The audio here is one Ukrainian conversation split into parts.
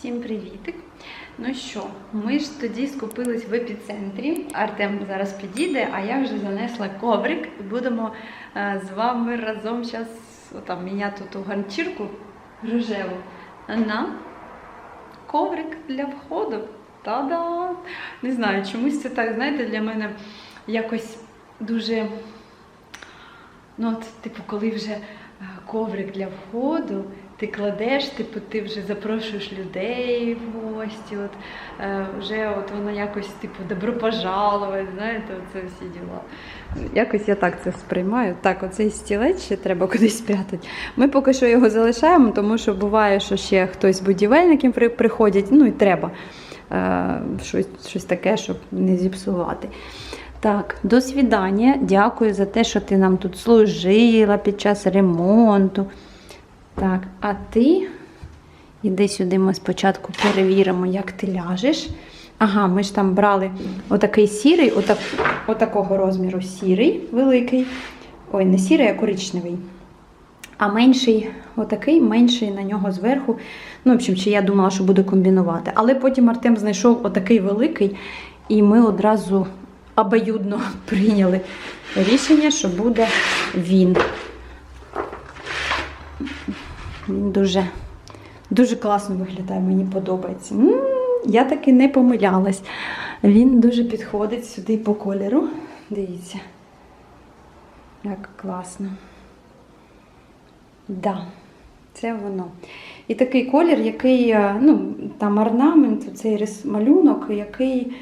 Всім привітик! Ну що, ми ж тоді скупились в епіцентрі. Артем зараз підійде, а я вже занесла коврик і будемо е, з вами разом зараз там міняти ту ганчірку рожеву на коврик для входу. Та-да! Не знаю, чомусь це так, знаєте, для мене якось дуже. Ну, от, типу, коли вже е, коврик для входу, ти кладеш, типу, ти вже запрошуєш людей в гості, от, е, вже от воно якось, типу, добро пожаловать, знаєте, оце всі діла. Якось я так це сприймаю. Так, оцей стілець ще треба кудись спрятати. Ми поки що його залишаємо, тому що буває, що ще хтось з будівельників приходять, ну і треба е, щось, щось таке, щоб не зіпсувати. Так, до свідання. Дякую за те, що ти нам тут служила під час ремонту. Так, а ти іди сюди, ми спочатку перевіримо, як ти ляжеш. Ага, ми ж там брали отакий сірий, отак, отакого розміру сірий великий. Ой, не сірий, а коричневий. А менший, отакий, менший на нього зверху. Ну, в общем, чи я думала, що буду комбінувати. Але потім Артем знайшов отакий великий, і ми одразу обоюдно прийняли рішення, що буде він. Він дуже, дуже класно виглядає, мені подобається. м я таки не помилялась. Він дуже підходить сюди по кольору. Дивіться. Як класно. Да, це воно. І такий колір, який, е, ну, там орнамент, цей малюнок, який,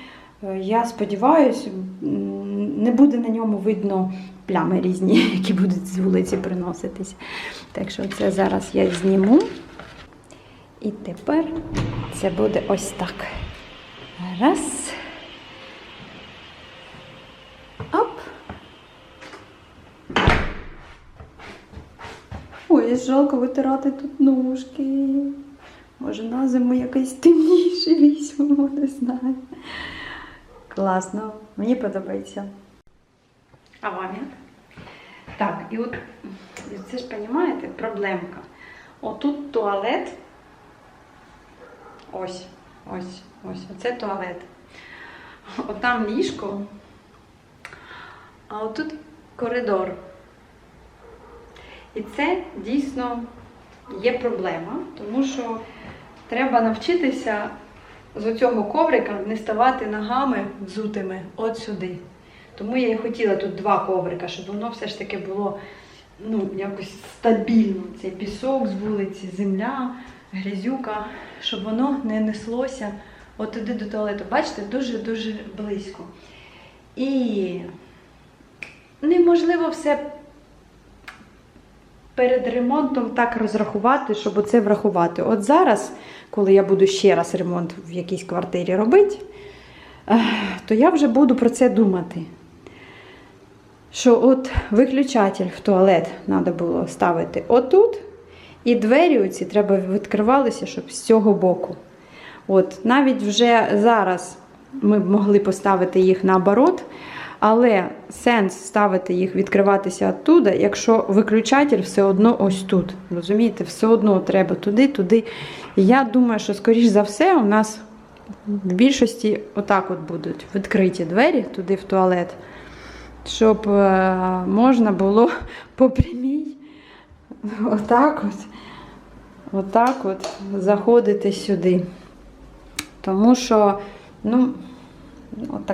е, я сподіваюся, м, не буде на ньому видно плями різні, які будуть з вулиці приноситись. Так що це зараз я зніму. І тепер це буде ось так. Раз. Оп. Ой, жалко витирати тут ножки. Може, на зиму якийсь темніший візьмемо, не знаю. Класно, мені подобається. А вам як? Так, і от це ж розумієте, проблемка. Отут туалет. Ось, ось, ось. Оце туалет. Отам ліжко. А отут коридор. І це дійсно є проблема, тому що треба навчитися з цього коврика не ставати ногами взутими от сюди. Тому я і хотіла тут два коврика, щоб воно все ж таки було ну, якось стабільно. Цей пісок з вулиці, земля, грязюка, щоб воно не неслося от туди до туалету. Бачите, дуже-дуже близько. І неможливо все перед ремонтом так розрахувати, щоб оце врахувати. От зараз, коли я буду ще раз ремонт в якійсь квартирі робити, то я вже буду про це думати. Що от виключатель в туалет треба було ставити отут, і двері оці треба відкривалися, щоб з цього боку. От, навіть вже зараз ми б могли поставити їх наоборот, але сенс ставити їх, відкриватися оттуда, якщо виключатель все одно ось тут. Розумієте, все одно треба туди, туди. Я думаю, що, скоріш за все, у нас в більшості отак от будуть відкриті двері туди в туалет, щоб е, можна було по прямій отак от, отак от заходити сюди. Тому що, ну, от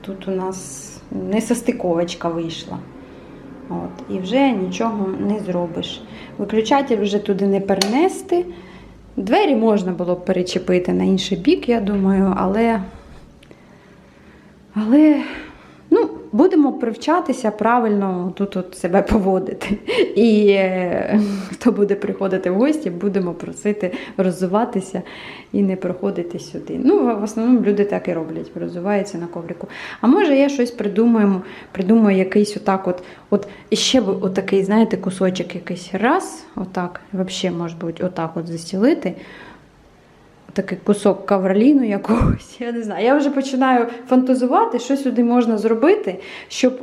тут у нас несостиковочка вийшла. От, і вже нічого не зробиш. Виключатель вже туди не перенести. Двері можна було перечепити на інший бік, я думаю, але, але ну, будемо привчатися правильно тут от себе поводити. І е, хто буде приходити в гості, будемо просити розвиватися і не проходити сюди. Ну, в основному люди так і роблять, розвиваються на коврику. А може я щось придумаю, придумаю якийсь отак от, от ще отакий, знаєте, кусочок якийсь раз, отак, взагалі, може бути, отак от застілити. Такий кусок кавроліну якогось, я не знаю. Я вже починаю фантазувати, що сюди можна зробити, щоб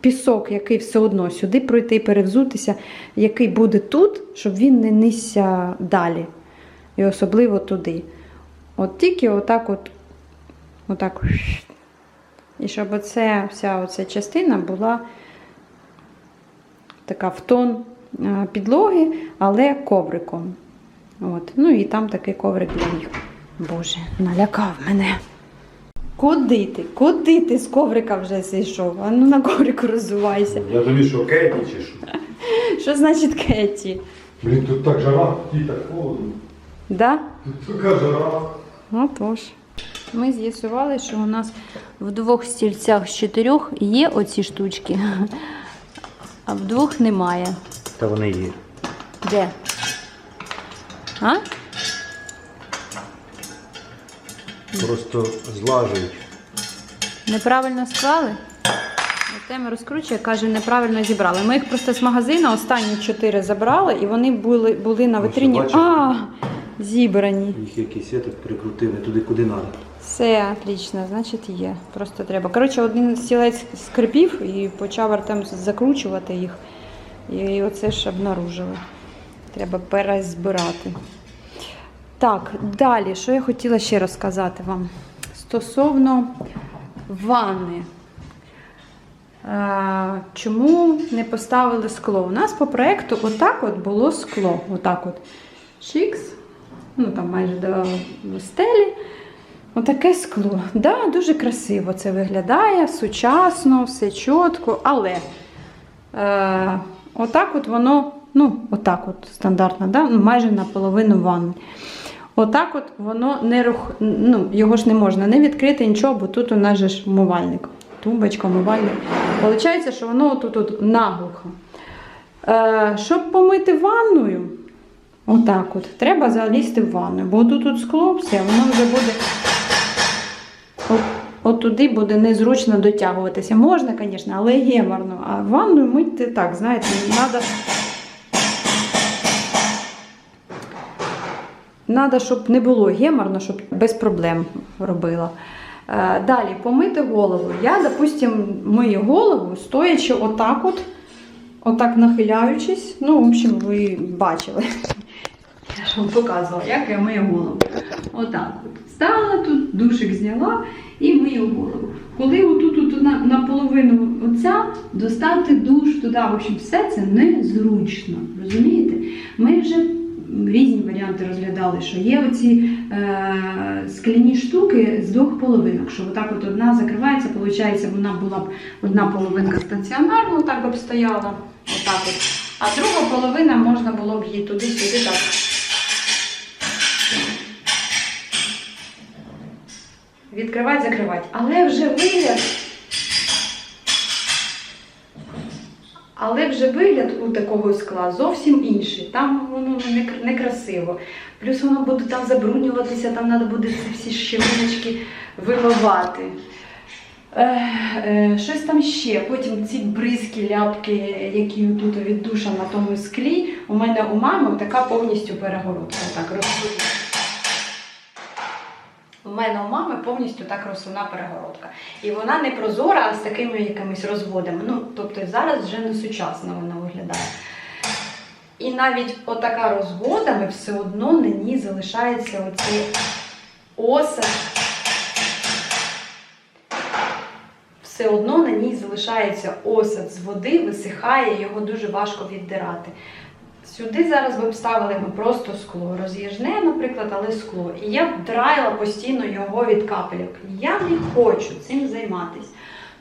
пісок, який все одно сюди пройти, перевзутися, який буде тут, щоб він не нісся далі. І особливо туди. От тільки отак от, отак. І щоб оце, вся оця частина була така в тон е, підлоги, але ковриком. От. Ну і там такий коврик для них. Боже, налякав мене. Куди ти? Куди ти з коврика вже зійшов? А ну на коврику розвивайся. Я тобі що, Кеті чи що? Що значить Кеті? Блін, тут так жара, і так холодно. Да? Тут така жара. Отож. Ми з'ясували, що у нас в двох стільцях з чотирьох є оці штучки, а в двох немає. Та вони є. Де? А? Просто злажують. Неправильно склали? Тема розкручує, каже, неправильно зібрали. Ми їх просто з магазину останні чотири забрали, і вони були, були на витрині. А, зібрані. Їх якийсь етик прикрутили туди, куди треба. Все, отлично, значить є. Просто треба. Коротше, один стілець скрипів і почав Артем закручувати їх. І оце ж обнаружили. Треба перезбирати. Так, далі, що я хотіла ще розказати вам стосовно ванни. Е, Чому не поставили скло? У нас по проєкту отак от було скло. Отак от. Шикс, ну там майже до стелі. Отаке скло. Да, дуже красиво це виглядає, сучасно, все чітко, але е, отак от воно, ну, отак от стандартно, да? ну, майже наполовину ванни. Отак от воно не рух... ну, його ж не можна не відкрити нічого, бо тут у нас же ж умивальник. Тумбочка, умивальник. Получається, що воно тут от наглухо. Е, щоб помити ванною, отак от, треба залізти в ванну, бо тут тут скло, все, воно вже буде. От, от туди буде незручно дотягуватися. Можна, звісно, але геморно. А ванну мити так, знаєте, треба. Надо, щоб не було геморно, щоб без проблем робила. Е, Далі помити голову. Я, допустим, мию голову, стоячи отак от, отак нахиляючись. Ну, в общем, ви бачили. Я ж вам показувала, як я мию голову. Отак от. Стала тут, душик зняла і мию голову. Коли отут от на, наполовину оця достати душ туди, в общем, все це незручно. Розумієте? Ми вже різні варіанти розглядали, що є оці е, скляні штуки з двох половинок, що отак от одна закривається, виходить, вона була б одна половинка стаціонарно, так б стояла, отак от. А друга половина можна було б її туди-сюди так. Відкривати, закривати. Але вже вигляд. Але вже вигляд у такого скла зовсім інший. Там воно некрасиво. Плюс воно буде там забруднюватися, там треба буде всі щелиночки вимивати. Е, щось там ще. Потім ці бризки, ляпки, які тут від на тому склі. У мене у мами така повністю перегородка. Так, розсунула. Мене у мами повністю так розсувна перегородка. І вона не прозора, а з такими якимись розводами. Ну, тобто зараз вже не сучасно вона виглядає. І навіть отака розводами все одно на ній залишається оцей осад. Все одно на ній залишається осад з води, висихає, його дуже важко віддирати. Сюди зараз ви б ми просто скло. Роз'їжне, наприклад, але скло. І я б драїла постійно його від капельок. Я не хочу цим займатися.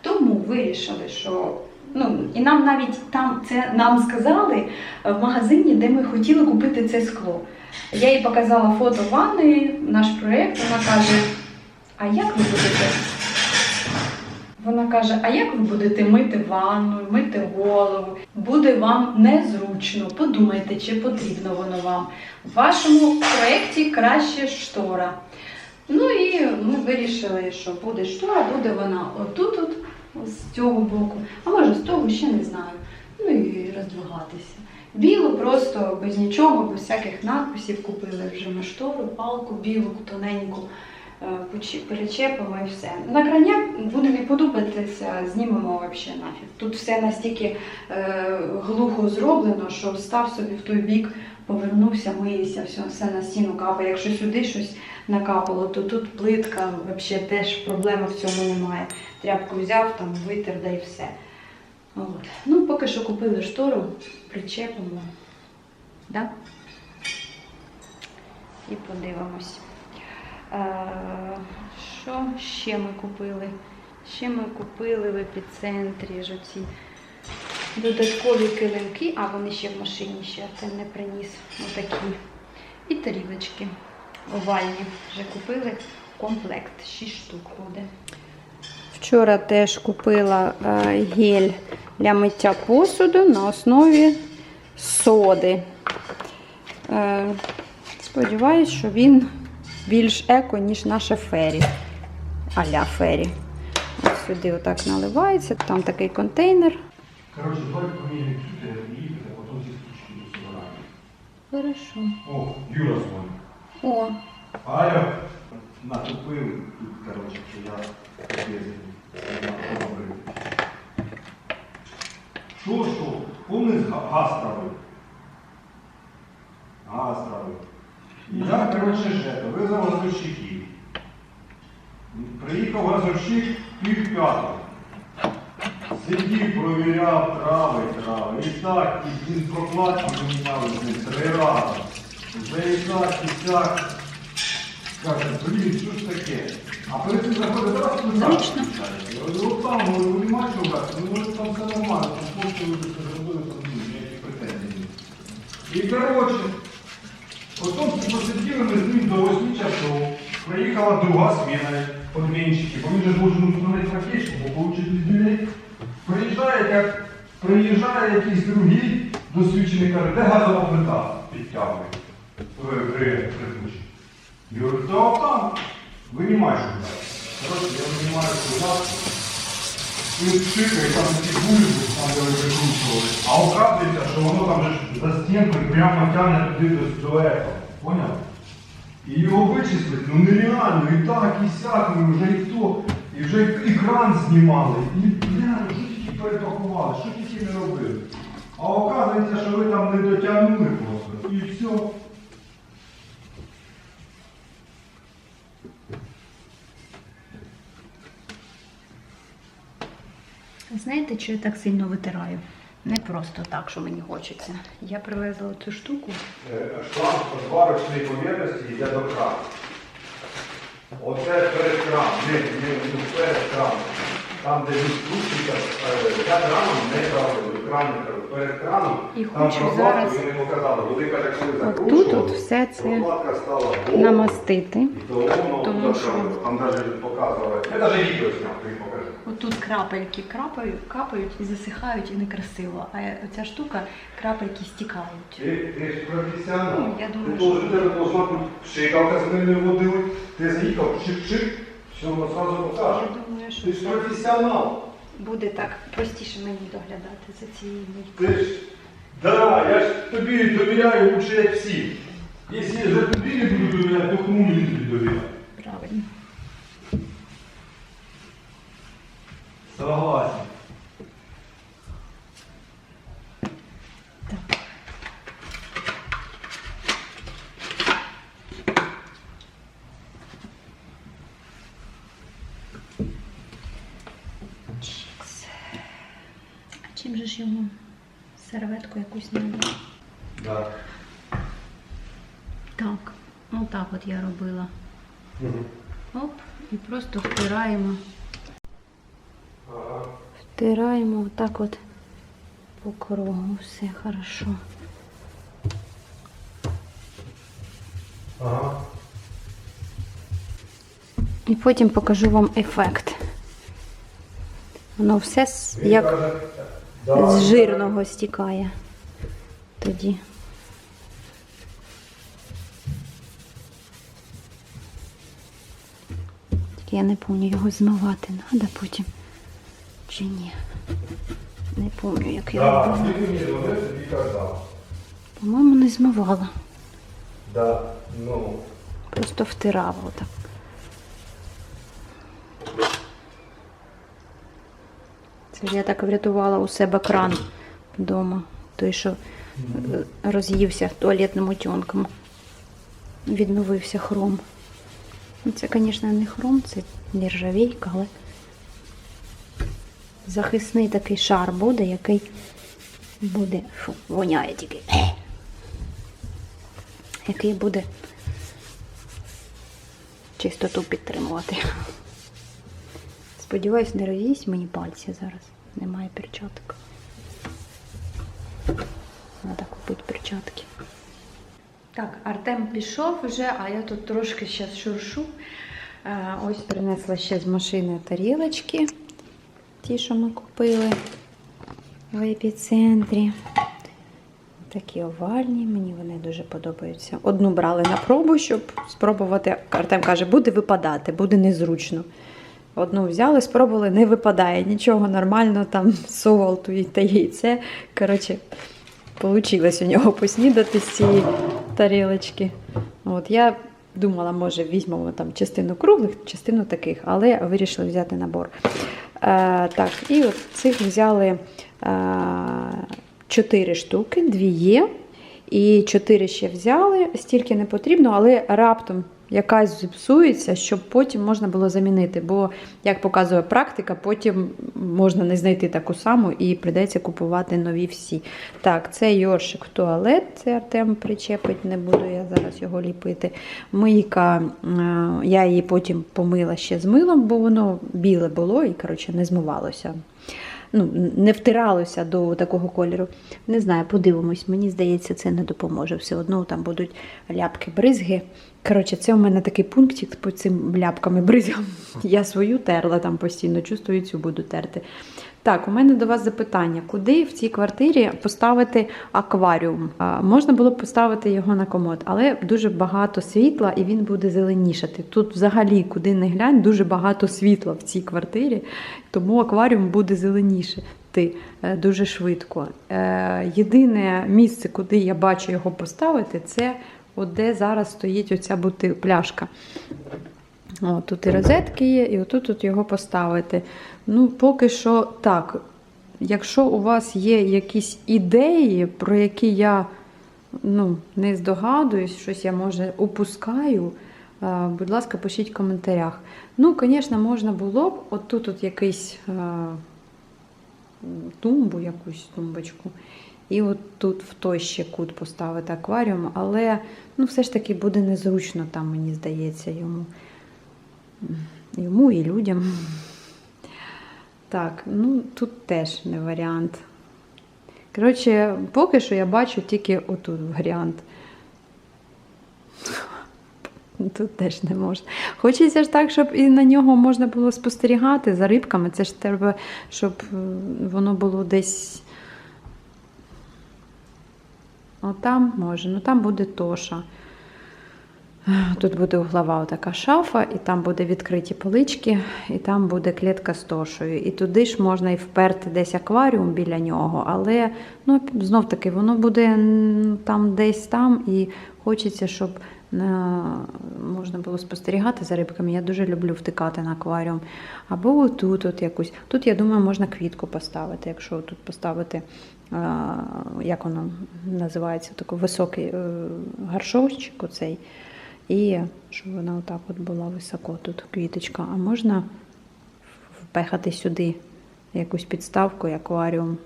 Тому вирішили, що. Ну, і нам навіть там це нам сказали е, в магазині, де ми хотіли купити це скло. Я їй показала фото ванної, наш проєкт, вона каже: А як ви будете? Вона каже: А як ви будете мити ванну, мити голову? Буде вам незручно. Подумайте, чи потрібно воно вам. В вашому проєкті краще штора. Ну і ми вирішили, що буде штора, буде вона отут, от, з цього боку, а може з того ще не знаю. Ну і роздвигатися. Білу просто без нічого, без всяких надписів купили вже ми штору, палку білу, тоненьку. Е, Перечепимо і все. На крайняк буде не подобатися, знімемо взагалі нафіг. Тут все настільки е, глухо зроблено, що став собі в той бік повернувся, миєшся, все, все на стіну капає. Якщо сюди щось накапало, то тут плитка, взагалі теж проблеми в цьому немає. Тряпку взяв, там витер, да і все. От. Ну, поки що купили штору, причепимо. Да? І подивимось. Е, Що ще ми купили? Ще ми купили в епіцентрі ж оці додаткові килимки, а вони ще в машині ще Артем не приніс. Отакі. І тарілочки овальні. Вже купили комплект, 6 штук буде. Вчора теж купила е, гель для миття посуду на основі соди. Е, Сподіваюсь, що він більш еко, ніж наша фері. Аля фері. Ось сюди отак наливається, там такий контейнер. Коротше, давай поміряємо тут і а потім ці штучки до. Хорошо. О, Юра дзвонить. О, Алло. Натупили тут, коротше, що я об'єднаний. Що, що? Повний га- газ травив. Газ травив. І я, коротше, жето, визвав газовщиків. Приїхав газовщик пів п'ятого. Сидів, провіряв трави, трави. І так, і він прокладки поміняли з ним три рази. Вже і так, і так. Каже, блін, що ж таке? А перед цим заходить раз Зручно. Я говорю, от там, говорю, нема чого брати, ну може там все нормально, там хлопці ви зробили, там ну, ніяких претензій. І коротше, потім посиділи ми з ним до 8 часов. Приїхала друга сміна подмінщики, бо він же должен установити фактично, бо получить людей. Приїжджає, як приїжджає якийсь другий досвідчений каже, де газова плита підтягує в прикручі. Я говорю, та там, винімай. Коротше, я винімаю сюди. Він чикає, там такі бульби, там де ви прикручували. А оказується, що воно там же за стінкою прямо тягне туди до, ехо. Поняв? І його вичислити, ну нереально, і так, і сяк, ми вже і то, і вже і екран знімали, і бля, що тільки перепакували, що тільки не робили. А оказується, що ви там не дотягнули просто. І все. Знаєте, що я так сильно витираю? Не просто так, що мені хочеться. Я привезла цю штуку. Шланг зварочної поверхності йде до крану. Оце перед краном, не, не, не перед краном. Там, де інструкція, ця краном не правильно, кран не правильно. Перед краном, І там хочу прокладку зараз вони показали. Вони каже, коли От закручували, тут все це прокладка стала намастити. і то воно Тому туди що-. Там навіть показували. Я навіть відео зняв, тобі покажу. Отут крапельки крапають, капають і засихають, і некрасиво. А оця штука крапельки стікають. Ти, ти ж професіонал. Ну, я думаю, ти що- должен, тебе должна бути пшикалка з ними водили. Ти заїхав, чик-чик, все воно одразу покаже. Я думаю, що Ти ж професіонал. буде так простіше мені доглядати за цією Ти ж, да, я ж тобі довіряю лучше, як всі. Якщо я за тобі не буду довіряти, то кому мені тобі довіряти? Правильно. Согласен. Так. Чікс. А чим же ж йому серветку якусь треба? Да. Так, ну так от я робила. Оп, і просто втираємо. Втираємо отак от по кругу. Все хорошо. Ага. І потім покажу вам ефект. Воно все як з жирного стікає. Тоді. Тільки я не пам'ятаю, його змивати треба потім. Чи ні? Не пам'ятаю, як я робила. По-моєму, не змивала. Да, ну. Просто втирала отак. Це ж я так врятувала у себе кран вдома. Той, що е, роз'ївся туалетним утенком. Відновився хром. Ну, Це, звісно, не хром, це нержавійка, але захисний такий шар буде, який буде. Фу, воняє тільки. Який буде чистоту підтримувати. Сподіваюсь, не роз'їсть мені пальці зараз. Немає перчаток. Треба купити перчатки. Так, Артем пішов вже, а я тут трошки зараз шуршу. Е, Ось принесла ще з машини тарілочки. Ті, що ми купили в епіцентрі. Такі овальні, мені вони дуже подобаються. Одну брали на пробу, щоб спробувати. Артем каже, буде випадати, буде незручно. Одну взяли, спробували, не випадає. Нічого нормально, там солту і та яйце. Коротше, вийшло у нього поснідати з цієї тарілочки. От я думала, може, візьмемо там частину круглих, частину таких, але вирішили взяти набор. Е, так, і от цих взяли е, 4 штуки, 2 є. І 4 ще взяли, стільки не потрібно, але раптом якась зіпсується, щоб потім можна було замінити. Бо, як показує практика, потім можна не знайти таку саму і прийдеться купувати нові всі. Так, це йоршик в туалет, це Артем причепить, не буду я зараз його ліпити. Мийка, е, я її потім помила ще з милом, бо воно біле було і коротше, не змивалося. Ну, не втиралося до такого кольору. Не знаю, подивимось. Мені здається, це не допоможе. Все одно там будуть ляпки бризги. Коротше, це у мене такий пунктик по цим ляпками бризгам. Я свою терла там постійно, чувствую, цю буду терти. Так, у мене до вас запитання: куди в цій квартирі поставити акваріум? А, можна було б поставити його на комод, але дуже багато світла і він буде зеленішати. Тут взагалі, куди не глянь, дуже багато світла в цій квартирі, тому акваріум буде зеленішати е, дуже швидко. Е, Єдине місце, куди я бачу його поставити, це от де зараз стоїть оця бути пляшка. О, тут і розетки є, і отут тут його поставити. Ну, поки що так. Якщо у вас є якісь ідеї, про які я ну, не здогадуюсь, щось я може упускаю, е, будь ласка, пишіть в коментарях. Ну, звісно, можна було б отут от якийсь е, тумбу, якусь тумбочку. І от тут в той ще кут поставити акваріум, але ну, все ж таки буде незручно там, мені здається, йому. Йому і людям. Так, ну тут теж не варіант. Коротше, поки що я бачу тільки отут варіант. Тут теж не можна. Хочеться ж так, щоб і на нього можна було спостерігати за рибками. Це ж треба, щоб е, воно було десь. Отам може, ну там буде тоша. Тут буде углова така шафа, і там буде відкриті полички, і там буде клітка з тошею. І туди ж можна і вперти десь акваріум біля нього, але ну, знов таки воно буде там десь там, і хочеться, щоб е, можна було спостерігати за рибками. Я дуже люблю втикати на акваріум. Або отут от якусь. Тут, я думаю, можна квітку поставити, якщо тут поставити. Як воно називається, такий високий е, гаршовчик оцей. І щоб вона отак от була високо тут квіточка. А можна впехати сюди якусь підставку, акваріум.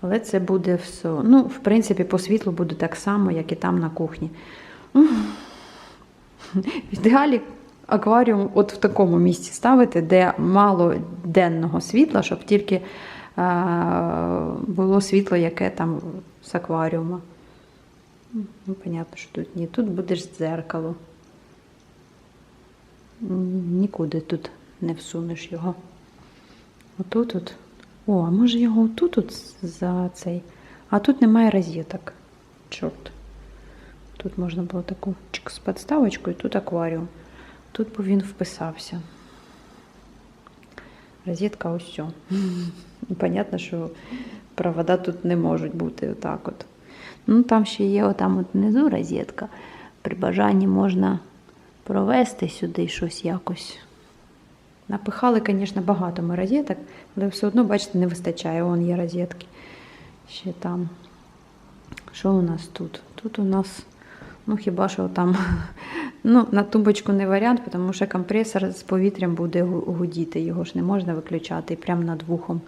Але це буде все. Ну, в принципі, по світлу буде так само, як і там на кухні. В ідеалі акваріум от в такому місці ставити, де мало денного світла, щоб тільки було світло, яке там з акваріума. Ну, понятно, що тут ні. Тут будеш дзеркало. Нікуди тут не всунеш його. Отут от. О, а може його отут от за цей. А тут немає розеток. Чорт. Тут можна було таку з підставочкою, тут акваріум. Тут бо він вписався. Розетка ось. Понятно, що провода тут не можуть бути отак от. Ну, там ще є отам от внизу розетка. При бажанні можна провести сюди щось якось. Напихали, звісно, багато ми розеток, але все одно, бачите, не вистачає. Вон є розетки. Ще там. Що у нас тут? Тут у нас, ну хіба що там, ну, на тумбочку не варіант, тому що компресор з повітрям буде гудіти, його ж не можна виключати прямо над вухом.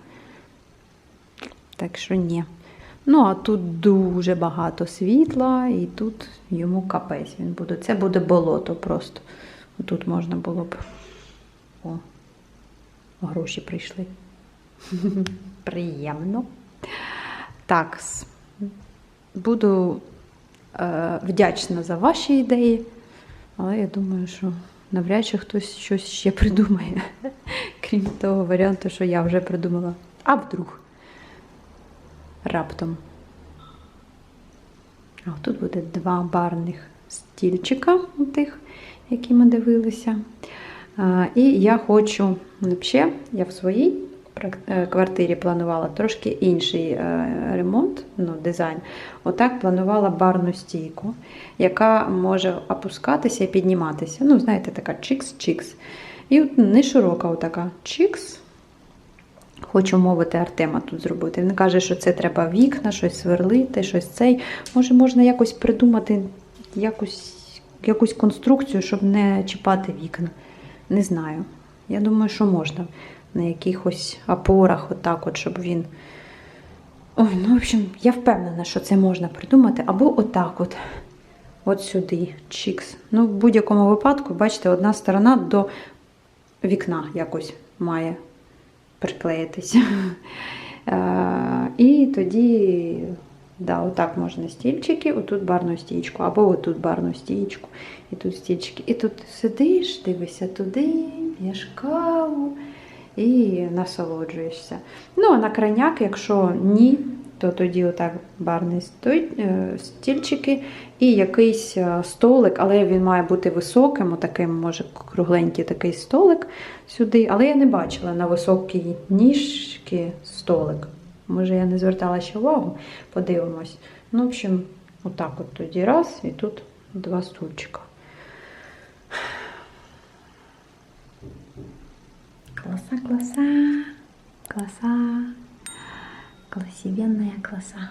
Так що ні. Ну, а тут дуже багато світла, і тут йому капець він буде. Це буде болото просто. Тут можна було б. О, гроші прийшли. Приємно. Так, буду е, вдячна за ваші ідеї, але я думаю, що навряд чи хтось щось ще придумає, крім того варіанту, що я вже придумала. А вдруг раптом. А тут буде два барних стільчика, тих, які ми дивилися. І я хочу взагалі, я в своїй е, квартирі планувала трошки інший е, ремонт, ну, дизайн. Отак планувала барну стійку, яка може опускатися і підніматися. Ну, знаєте, така чикс-чикс. І не широка, отака чикс. Хочу мовити Артема тут зробити. Він каже, що це треба вікна, щось сверлити, щось цей. Може, можна якось придумати якусь, якусь конструкцію, щоб не чіпати вікна. Не знаю. Я думаю, що можна на якихось опорах, отак, от, щоб він. Ой, ну, в общем, я впевнена, що це можна придумати. Або отак от. От сюди, чікс. Ну, в будь-якому випадку, бачите, одна сторона до вікна якось має приклеїтися. Е, І тоді, да, отак можна стільчики, отут барну стічку, або отут барну стічку, і тут стільчики. І тут сидиш, дивишся туди, п'єш каву і насолоджуєшся. Ну, а на крайняк, якщо ні, то тоді отак барний е, стільчики і якийсь е, столик, але він має бути високим, отаким, може, кругленький такий столик сюди. Але я не бачила на високі ніжки столик. Може, я не звертала ще увагу, подивимось. Ну, в общем, отак от тоді раз, і тут два стульчика. Класса, класса, класса, классивенная класса.